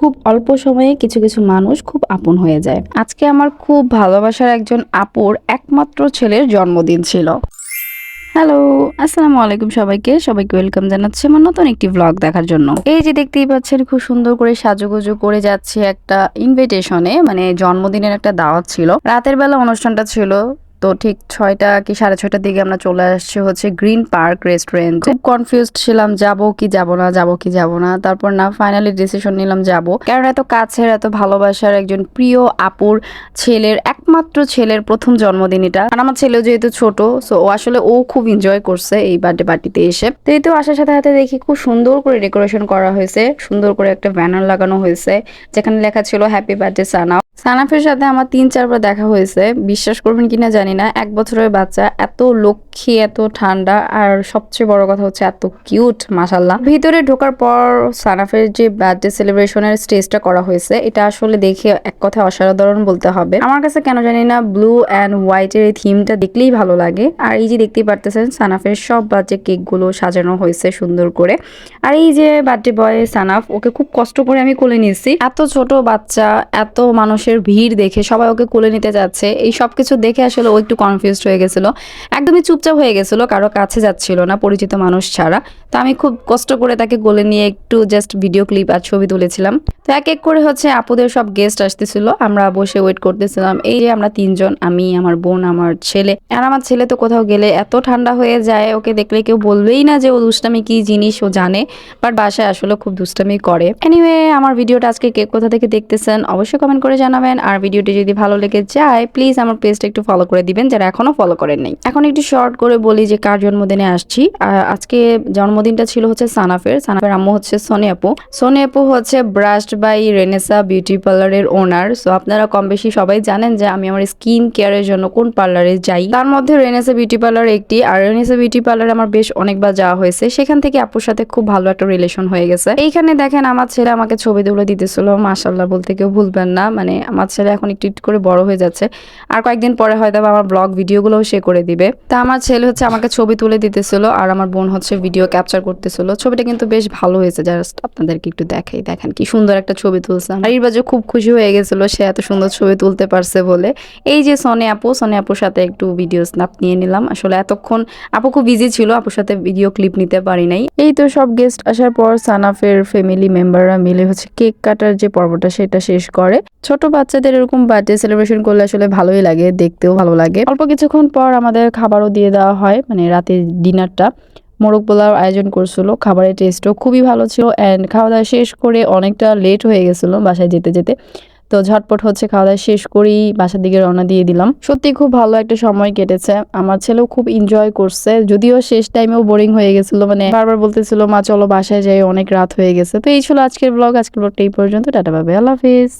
খুব অল্প সময়ে কিছু কিছু মানুষ খুব আপন হয়ে যায়। আজকে আমার খুব ভালোবাসার একজন আপুর একমাত্র ছেলের জন্মদিন ছিল। হ্যালো আসসালামু আলাইকুম সবাইকে। সবাইকে ওয়েলকাম জানাচ্ছি আমার নতুন একটি ব্লগ দেখার জন্য। এই যে দেখতেই পাচ্ছেন, খুব সুন্দর করে সাজুগুজু করে যাচ্ছে একটা ইনভিটেশনে মানে জন্মদিনের একটা দাওয়াত ছিল। রাতের বেলা অনুষ্ঠানটা ছিল। তো ঠিক ছয়টা কি সাড়ে ছয়টার দিকে আমরা চলে আসছি হচ্ছে গ্রিন পার্ক রেস্টুরেন্ট। খুব কনফিউজড ছিলাম, যাব কি যাব না, যাব কি যাব না। তারপর না ফাইনালি ডিসিশন নিলাম যাব। কারণ এত কাছের, এত ভালোবাসার একজন প্রিয়, আপুর ছেলের, একমাত্র ছেলের প্রথম জন্মদিন এটা আর আমার ছেলেও যেহেতু ছোট সো ও আসলে ও খুব এনজয় করছে এই বার্থডে পার্টিতে এসে। তো এই তো আসার সাথে সাথে দেখি খুব সুন্দর করে ডেকোরেশন করা হয়েছে। সুন্দর করে একটা ব্যানার লাগানো হয়েছে, যেখানে লেখা ছিল হ্যাপি বার্থডে সানা সানাফের সাথে আমার তিন চারবার দেখা হয়েছে। বিশ্বাস করবেন কিনা জানি না, এক বছরের বাচ্চা, এত লক্ষ্মী, এত ঠান্ডা, আর সবচেয়ে বড় কথা হচ্ছে এত কিউট মাসাল্লাহ ভিতরে ঢোকার পর সানাফের যে বার্থডে সেলিব্রেশনের স্টেজটা করা হয়েছে, এটা আসলে দেখে এক কথা অসাধারণ বলতে হবে। আমার কাছে কেন জানি না ব্লু অ্যান্ড হোয়াইটের এই থিমটা দেখলেই ভালো লাগে। আর এই যে দেখতেই পারতেছেন, সানাফের সব বার্থডে কেকগুলো সাজানো হয়েছে সুন্দর করে। আর এই যে বার্থডে বয় সানাফ, ওকে খুব কষ্ট করে আমি কোলে নিয়েছি। এত ছোট বাচ্চা, এত মানুষের ভিড় দেখে, সবাই ওকে কোলে নিতে যাচ্ছে। এই সব কিছু দেখে আসলে ও একটু কনফিউজড হয়ে গেছিল। একদমই চুপচাপ হয়ে গেছিল, কারও কাছে যাচ্ছিল না, পরিচিত মানুষ ছাড়া। তো আমি খুব কষ্ট করে তাকে কোলে নিয়ে একটু জাস্ট ভিডিও ক্লিপ আর ছবি তুলেছিলাম। তো এক এক করে হচ্ছে আপুদের সব গেস্ট আসতেছিল, আমরা বসে ওয়েট করতেছিলাম। এই যে আমরা তিনজন, আমি, আমার বোন, আমার ছেলে। আর আমার ছেলে তো কোথাও গেলে এত ঠান্ডা হয়ে যায়, ওকে দেখলে কেউ বলবেই না যে ও দুষ্টামি কি জিনিস, ও জানে। বাট বাসায় আসলে খুব দুষ্টামি করে। এনিওয়ে আমার ভিডিওটা আজকে কে কোথা থেকে দেখতেছেন, অবশ্যই কমেন্ট করে জানাবেন। আর ভিডিওটি যদি ভালো লেগে যায় প্লিজ আমার পেজটা একটু ফলো করে দিবেন, যারা এখনও ফলো করেন নাই। এখন একটু শর্ট করে বলি যে কার জন্মদিনে আসছি। আজকে জন্মদিনটা ছিল হচ্ছে সানাফের সানাফের আম্মু হচ্ছে সোনি আপু। সোনি আপু হচ্ছে ব্রাশড বাই রেনেসা বিউটি পার্লারের ওনার সো আপনারা কম বেশি সবাই জানেন যে আমি আমার স্কিন কেয়ারের জন্য কোন পার্লারে যাই। তার মধ্যে রেনেসা বিউটি পার্লার একটি, আর রেনেসা বিউটি পার্লার আমার বেশ অনেকবার যাওয়া হয়েছে। সেখান থেকে আপুর সাথে খুব ভালো একটা রিলেশন হয়ে গেছে। এইখানে দেখেন আমার ছেলে আমাকে ছবি তুলে দিতেছিল। মাসাল্লাহ বলতে কেউ ভুলবেন না। মানে আমার ছেলে এখন একটু একটু করে বড় হয়ে যাচ্ছে। আর কয়েকদিন পরে হয়তো আমার ব্লগ ভিডিওগুলোও সে করে দিবে। তা আমার ছেলে হচ্ছে আমাকে ছবি তুলে দিতেছিল আর আমার বোন হচ্ছে ভিডিও ক্যাপচার করতেছিল। ছবিটা কিন্তু বেশ ভালো হয়েছে। জাস্ট আপনাদেরকে একটু দেখাই, দেখেন কি সুন্দর একটা ছবি তুলছে। আর ইরবাজও খুব খুশি হয়ে গেছিল, সে এত সুন্দর ছবি তুলতে পারছে বলে। এই যে সনে আপু, সনে আপুর সাথে একটু ভিডিও স্ন্যাপ নিয়ে নিলাম। আসলে এতক্ষণ আপু খুব বিজি ছিল, আপুর সাথে ভিডিও ক্লিপ নিতে পারি নাই। এই তো সব গেস্ট আসার পর সানাফের ফ্যামিলি মেম্বাররা মিলে হচ্ছে কেক কাটার যে পর্বটা, সেটা শেষ করে। ছোট বাচ্চাদের এরকম বার্থডে সেলিব্রেশন করলে আসলে ভালোই লাগে, দেখতেও ভালো লাগে। অল্প কিছুক্ষণ পর আমাদের খাবারও দিয়ে দেওয়া হয় মানে রাতের ডিনারটা মোরগ পোলাও আয়োজন করছিল, খাবারের টেস্টও খুবই ভালো ছিল অ্যান্ড খাওয়া দাওয়া শেষ করে অনেকটা লেট হয়ে গেছিল বাসায় যেতে যেতে। তো ঝটপট হচ্ছে খাওয়া দাওয়া শেষ করেই বাসার দিকে রওনা দিয়ে দিলাম। সত্যি খুব ভালো একটা সময় কেটেছে। আমার ছেলেও খুব এনজয় করছে, যদিও শেষ টাইমেও বোরিং হয়ে গেছিল মানে বারবার বলতেছিল, মা, চলো বাসায় যাই, অনেক রাত হয়ে গেছে। তো এই ছিল আজকের ব্লগ আজকের ব্লগটা এই পর্যন্ত, টাটা পাবে আল্লাহ হাফিজ।